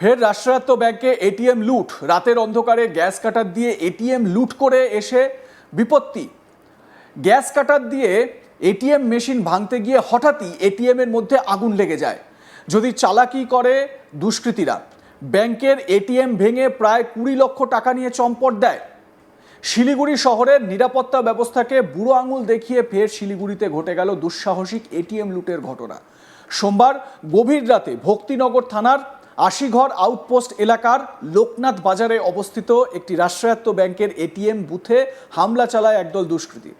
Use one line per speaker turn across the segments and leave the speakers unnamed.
ফের রাষ্ট্রায়ত্ত ব্যাংকে এটিএম লুট। রাতের অন্ধকারে গ্যাস কাটার দিয়ে এটিএম লুট করে এসে বিপত্তি। গ্যাস কাটার দিয়ে এটিএম মেশিন ভাঙতে গিয়ে হঠাৎই এটিএম এর মধ্যে আগুন লেগে যায়। যদি চালাকি করে দুষ্কৃতীরা, ব্যাংকের এটিএম ভেঙে প্রায় কুড়ি লক্ষ টাকা নিয়ে চম্পট দেয়। শিলিগুড়ি শহরের নিরাপত্তা ব্যবস্থাকে বুড়ো আঙুল দেখিয়ে ফের শিলিগুড়িতে ঘটে গেল দুঃসাহসিক এটিএম লুটের ঘটনা। সোমবার গভীর রাতে ভক্তিনগর থানার আশিঘর আউটপোস্ট এলাকার লোকনাথ বাজারে অবস্থিত একটি রাষ্ট্রায়ত্ত ব্যাংকের এটিএম বুথে হামলা চালায় একদল দুষ্কৃতী।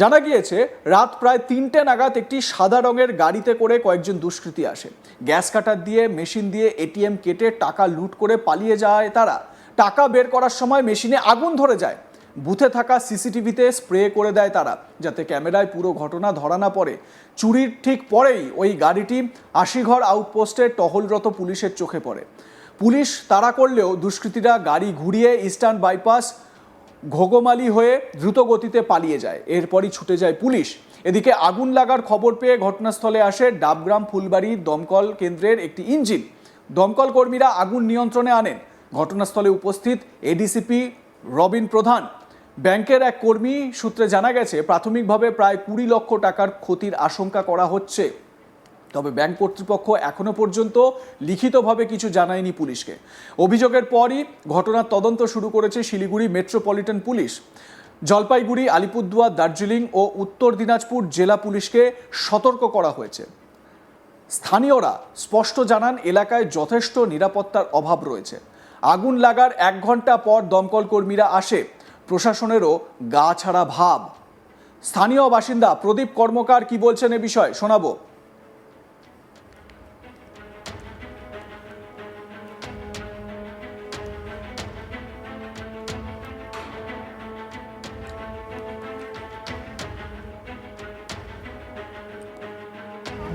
জানা গিয়েছে, রাত প্রায় তিনটে নাগাদ একটি সাদা রঙের গাড়িতে করে কয়েকজন দুষ্কৃতী আসে। গ্যাস কাটার দিয়ে, মেশিন দিয়ে এটিএম কেটে টাকা লুট করে পালিয়ে যায় তারা। টাকা বের করার সময় মেশিনে আগুন ধরে যায়। বুথে থাকা সিসিটিভিতে স্প্রে করে দেয় তারা, যাতে ক্যামেরায় পুরো ঘটনা ধরা না পড়ে। চুরির ঠিক পরেই ওই গাড়িটি আশিঘর আউটপোস্টে টহলরত পুলিশের চোখে পড়ে। পুলিশ তাড়া করলেও দুষ্কৃতীরা গাড়ি ঘুরিয়ে ইস্টার্ন বাইপাস ঘোগমালি হয়ে দ্রুত গতিতে পালিয়ে যায়। এরপরই ছুটে যায় পুলিশ। এদিকে আগুন লাগার খবর পেয়ে ঘটনাস্থলে আসে ডাবগ্রাম ফুলবাড়ি দমকল কেন্দ্রের একটি ইঞ্জিন। দমকল কর্মীরা আগুন নিয়ন্ত্রণে আনেন। ঘটনাস্থলে উপস্থিত এডিসিপি রবিন প্রধান ব্যাংকের এক কর্মী সূত্রে জানা গেছে, প্রাথমিকভাবে প্রায় কুড়ি লক্ষ টাকার ক্ষতির আশঙ্কা করা হচ্ছে। তবে ব্যাংক কর্তৃপক্ষ এখনও পর্যন্ত লিখিতভাবে কিছু জানায়নি পুলিশকে। অভিযোগের পরই ঘটনার তদন্ত শুরু করেছে শিলিগুড়ি মেট্রোপলিটন পুলিশ। জলপাইগুড়ি, আলিপুরদুয়ার, দার্জিলিং ও উত্তর দিনাজপুর জেলা পুলিশকে সতর্ক করা হয়েছে। স্থানীয়রা স্পষ্ট জানান, এলাকায় যথেষ্ট নিরাপত্তার অভাব রয়েছে। আগুন লাগার এক ঘণ্টা পর দমকল কর্মীরা আসে। প্রশাসনেরও গা ছাড়া ভাব। স্থানীয় বাসিন্দা প্রদীপ কর্মকার কি বলছেন এ বিষয়ে শোনাবো।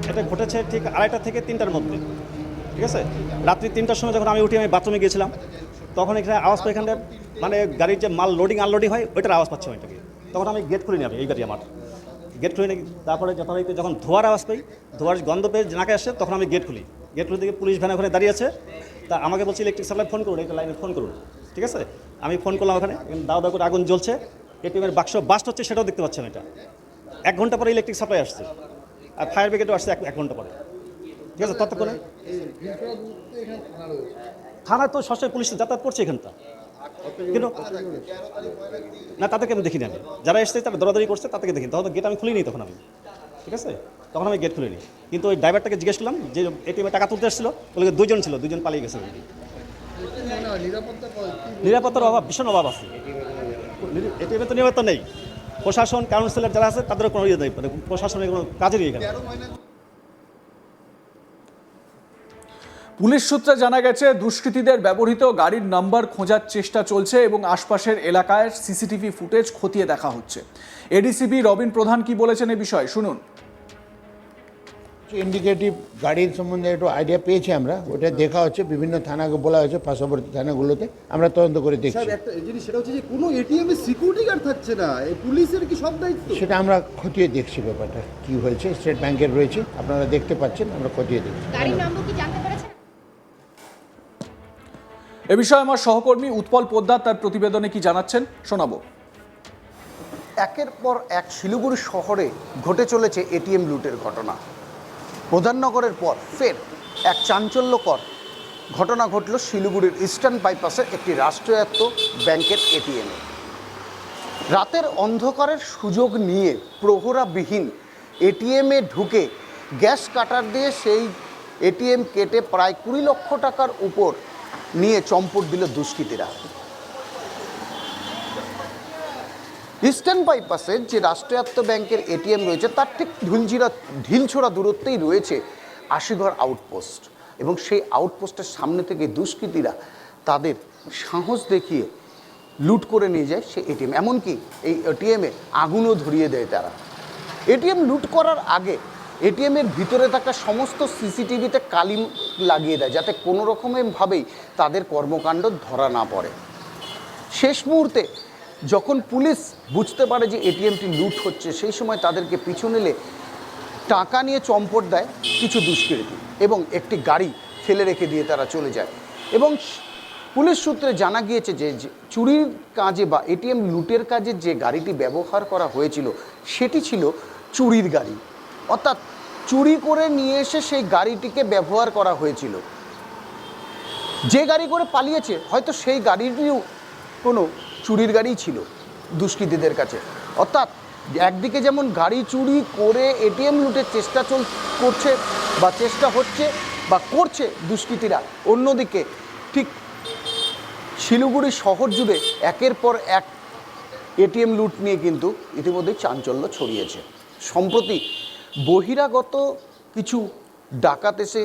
এটা ঘটেছে ঠিক আড়াইটা থেকে তিনটার মধ্যে, ঠিক আছে? রাত্রি তিনটার সময় যখন আমি উঠি আমি বাথরুমে গিয়েছিলাম, তখন এখানে আওয়াজ পাই এখানে মানে গাড়ির যে মাল লোডিং আনলোডিং হয়, ওইটার আওয়াজ পাচ্ছি আমি তখন আমি গেট খুলে নিই এই গাড়ি আমার। গেট খুলে নিই তারপরে যথারীতি যখন ধোয়ার আওয়াজ পাই, ধোয়ার গন্ধ পেয়ে নাকে আসে, তখন আমি গেট খুলি। গেট খুলে দিকে পুলিশ ভ্যান ওখানে দাঁড়িয়ে আছে। তা আমাকে বলছে ইলেকট্রিক সাপ্লাই ফোন করুন, একটা লাইনে ফোন করুন। ঠিক আছে? আমি ফোন করলাম ওখানে দাও দাও করে আগুন জ্বলছে। এটিএমের বাক্স বাস্ট হচ্ছে, সেটাও দেখতে পাচ্ছেন এটা। এক ঘণ্টা পরে ইলেকট্রিক সাপ্লাই আসছে। আর ফায়ার ব্রিগেডও আসছে এক ঘণ্টা পরে। ঠিক আছে? ততক্ষণে। থানায় তো সবসময় পুলিশ যাতায়াত করছে এখানটা। কিন্তু না, তাদেরকে আমি দেখিনি আমি। যারা এসছে, তারা দৌড়াদৌড়ি করছে, তাদেরকে দেখি তখন গেট আমি খুলিনি তখন আমি। ঠিক আছে? তখন আমি গেট খুলিনি। কিন্তু ওই ড্রাইভারটাকে জিজ্ঞেস করলাম যে এটিএমে টাকা তুলতে এসেছিল? বলে দুজন ছিল দুজন পালিয়ে গেছে নিরাপত্তার অভাব, ভীষণ অভাব আছে। এটিএমে তো নিরাপত্তা নেই। প্রশাসন কাউন্সিলর যারা আছে তাদের কোনো ইয়ে নেই। মানে প্রশাসনের কোনো কাজেরই এখানে।
পুলিশ সূত্রে জানা গেছে দুষ্কৃতীদের ব্যবহৃত গাড়ির নাম্বার খোঁজার চেষ্টা চলছে এবং আশপাশের এলাকায় সিসিটিভি ফুটেজ খতিয়ে দেখা হচ্ছে। এডিসিপি রবিন প্রধান কি বলেছেন এ বিষয়ে? শুনুন।
ইন্ডিকেটিভ গাড়ির সম্বন্ধে একটু আইডিয়া পেয়েছি আমরা। ওটা দেখা হচ্ছে বিভিন্ন থানাকে বলা হয়েছে পার্শ্ববর্তী থানাগুলোতে। আমরা তদন্ত করে দেখছি।
একটা জিনিস সেটা হচ্ছে যে কোনো এটিএম এ সিকিউরিটি গার্ড থাকছে না। এই পুলিশের কি সব দায়িত্ব?
সেটা আমরা খতিয়ে দেখছি ব্যাপারটা। কি হয়েছে? স্টেট ব্যাংকের রয়েছে। আপনারা দেখতে পাচ্ছেন আমরা খতিয়ে দেখছি।
গাড়ির নম্বর কি
এ বিষয়ে আমার সহকর্মী উৎপল পোদ্দার তার প্রতিবেদনে কি জানাচ্ছেন শোনাবো।
একের পর এক শিলিগুড়ি শহরে ঘটে চলেছে এটিএম লুটের ঘটনা। প্রধাননগরের পর ফের এক চাঞ্চল্যকর ঘটনা ঘটল শিলিগুড়ির ইস্টার্ন বাইপাসের একটি রাষ্ট্রায়ত্ত ব্যাংকের এটিএমে রাতের অন্ধকারের সুযোগ নিয়ে প্রহরাবিহীন এটিএমে ঢুকে গ্যাস কাটার দিয়ে সেই এটিএম কেটে প্রায় কুড়ি লক্ষ টাকার উপর নিয়ে চম্পট দিল দুষ্কৃতীরা। ইস্টার্ন বাইপাসের যে রাষ্ট্রায়ত্ত ব্যাংকের এটিএম রয়েছে, তার ঠিক ঢুলঝিরা ঢিলছোড়া দূরত্বেই রয়েছে আশিঘর আউটপোস্ট এবং সেই আউটপোস্টের সামনে থেকে দুষ্কৃতীরা তাদের সাহস দেখিয়ে লুট করে নিয়ে যায় সে এটিএম। এমনকি এই এটিএমে আগুনও ধরিয়ে দেয় তারা। এটিএম লুট করার আগে এটিএমের ভিতরে থাকা সমস্ত সিসিটিভিতে কালিম লাগিয়ে দেয়, যাতে কোনো রকমেরভাবেই তাদের কর্মকাণ্ড ধরা না পড়ে। শেষ মুহূর্তে যখন পুলিশ বুঝতে পারে যে এটিএমটি লুট হচ্ছে, সেই সময় তাদেরকে পিছু নিলে টাকা নিয়ে চম্পট দেয় কিছু দুষ্কৃতী এবং একটি গাড়ি ফেলে রেখে দিয়ে তারা চলে যায়। এবং পুলিশ সূত্রে জানা গিয়েছে যে চুরির কাজে বা এটিএম লুটের কাজে যে গাড়িটি ব্যবহার করা হয়েছিল, সেটি ছিল চুরির গাড়ি। অর্থাৎ চুরি করে নিয়ে এসে সেই গাড়িটিকে ব্যবহার করা হয়েছিল। যে গাড়ি করে পালিয়েছে, হয়তো সেই গাড়িটিও কোনো চুরির গাড়িই ছিল দুষ্কৃতীদের কাছে। অর্থাৎ একদিকে যেমন গাড়ি চুরি করে এটিএম লুটের চেষ্টা চল, করছে বা চেষ্টা হচ্ছে বা করছে দুষ্কৃতীরা, অন্যদিকে ঠিক শিলিগুড়ি শহর জুড়ে একের পর এক এটিএম লুট নিয়ে কিন্তু ইতিমধ্যেই চাঞ্চল্য ছড়িয়েছে। সম্প্রতি বহিরাগত কিছু ডাকাত এসে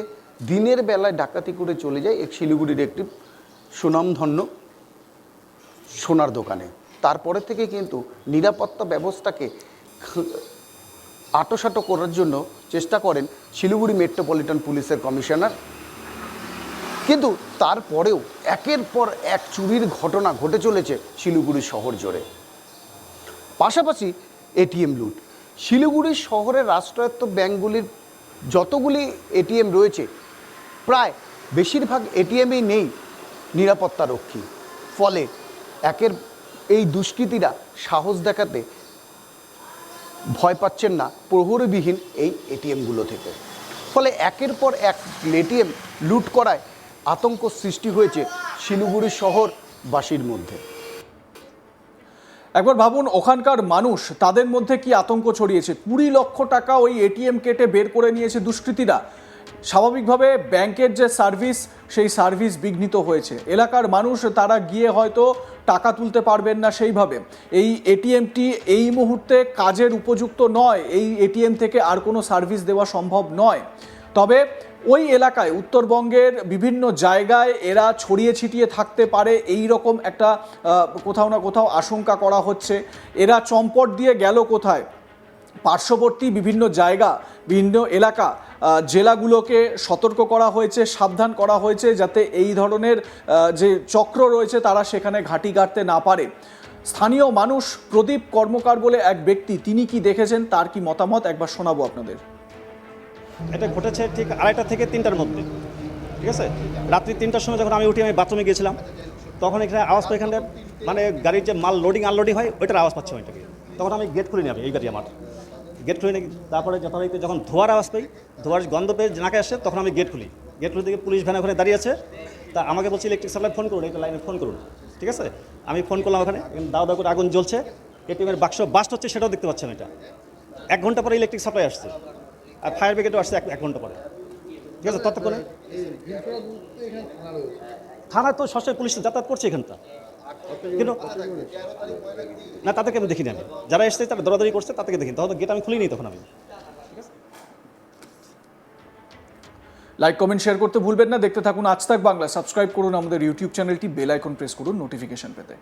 দিনের বেলায় ডাকাতি করে চলে যায় এক শিলিগুড়ির একটি সুনামধন্য সোনার দোকানে। তারপরে থেকে কিন্তু নিরাপত্তা ব্যবস্থাকে আটোসাটো করার জন্য চেষ্টা করেন শিলিগুড়ি মেট্রোপলিটন পুলিশের কমিশনার। কিন্তু তারপরেও একের পর এক চুরির ঘটনা ঘটে চলেছে শিলিগুড়ি শহর জুড়ে। পাশাপাশি এটিএম লুট। শিলিগুড়ি শহরের রাষ্ট্রায়ত্ত ব্যাঙ্কগুলির যতগুলি এটিএম রয়েছে, প্রায় বেশিরভাগ এটিএমই নেই নিরাপত্তা রক্ষী। ফলে একের, এই দুষ্কৃতীরা সাহস দেখাতে ভয় পাচ্ছেন না প্রহরীবিহীন এই এটিএমগুলো থেকে। ফলে একের পর এক এটিএম লুট করায় আতঙ্ক সৃষ্টি হয়েছে শিলিগুড়ি শহরবাসীর মধ্যে।
একবার ভাবুন, ওখানকার মানুষ তাদের মধ্যে কি আতঙ্ক ছড়িয়েছে? কুড়ি লক্ষ টাকা ওই এটিএম কেটে বের করে নিয়েছে দুষ্কৃতীরা। স্বাভাবিকভাবে ব্যাংকের যে সার্ভিস, সেই সার্ভিস বিঘ্নিত হয়েছে। এলাকার মানুষ, তারা গিয়ে হয়তো টাকা তুলতে পারবেন না সেইভাবে। এই এটিএমটি এই মুহূর্তে কাজের উপযুক্ত নয়, এই এটিএম থেকে আর কোনো সার্ভিস দেওয়া সম্ভব নয়। তবে ওই এলাকায় উত্তরবঙ্গের বিভিন্ন জায়গায় এরা ছড়িয়ে ছিটিয়ে থাকতে পারে, এই রকম একটা কোথাও না কোথাও আশঙ্কা করা হচ্ছে। এরা চম্পট দিয়ে গেল কোথায়? পার্শ্ববর্তী বিভিন্ন জায়গা, বিভিন্ন এলাকা জেলাগুলোকে সতর্ক করা হয়েছে, সাবধান করা হয়েছে যাতে এই ধরনের যে চক্র রয়েছে তারা সেখানে ঘাঁটি গাড়তে না পারে। স্থানীয় মানুষ প্রদীপ কর্মকার বলে এক ব্যক্তি, তিনি কি দেখেছেন, তার কি মতামত? একবার শোনাবো আপনাদের।
এটা ঘটেছে ঠিক আড়াইটা থেকে তিনটার মধ্যে, ঠিক আছে? রাত্রি তিনটার সময় যখন আমি উঠি, আমি বাথরুমে গিয়েছিলাম, তখন এখানে আওয়াজ পাই এখানে মানে গাড়ির যে মাল লোডিং আনলোডিং হয়, ওইটার আওয়াজ পাচ্ছি ওইটাকে তখন আমি গেট খুলে নিয়ে এই গাড়ি আমার। গেট খুলে নিয়ে তারপরে যথারীতি যখন ধোয়ার আওয়াজ পাই, ধোয়ার গন্ধ পেয়ে নাকে আসে, তখন আমি গেট খুলি। গেট খুলে দিকে পুলিশ ভ্যান ওখানে দাঁড়িয়ে আছে। তা আমাকে বলছে ইলেকট্রিক সাপ্লাই ফোন করুন, একটা লাইনে ফোন করুন। ঠিক আছে? আমি ফোন করলাম ওখানে দাও দাও করে আগুন জ্বলছে। এটিএমের বাক্স বাস্ট হচ্ছে, সেটাও দেখতে পাচ্ছেন এটা। এক ঘণ্টা পরে ইলেকট্রিক সাপ্লাই আসছে। আর ফায়ার ব্রিগেডও আসছে এক ঘণ্টা পরে। ঠিক আছে, ততক্ষণে? থানায় তো সবসময় পুলিশ যাতায়াত করছে এখানটা কিন্তু না, তাদেরকে আমি দেখিনি আমি। যারা এসছে, তারা দৌড়াদৌড়ি করছে, তাদেরকে দেখিনি। তখন গেট আমি খুলিনি তখন আমি।
লাইক কমেন্ট শেয়ার করতে ভুলবেন না। দেখতে থাকুন আজ তাক বাংলা। সাবস্ক্রাইব করুন আমাদের ইউটিউব চ্যানেলটি বেল আইকন প্রেস করুন নোটিফিকেশন পেতে।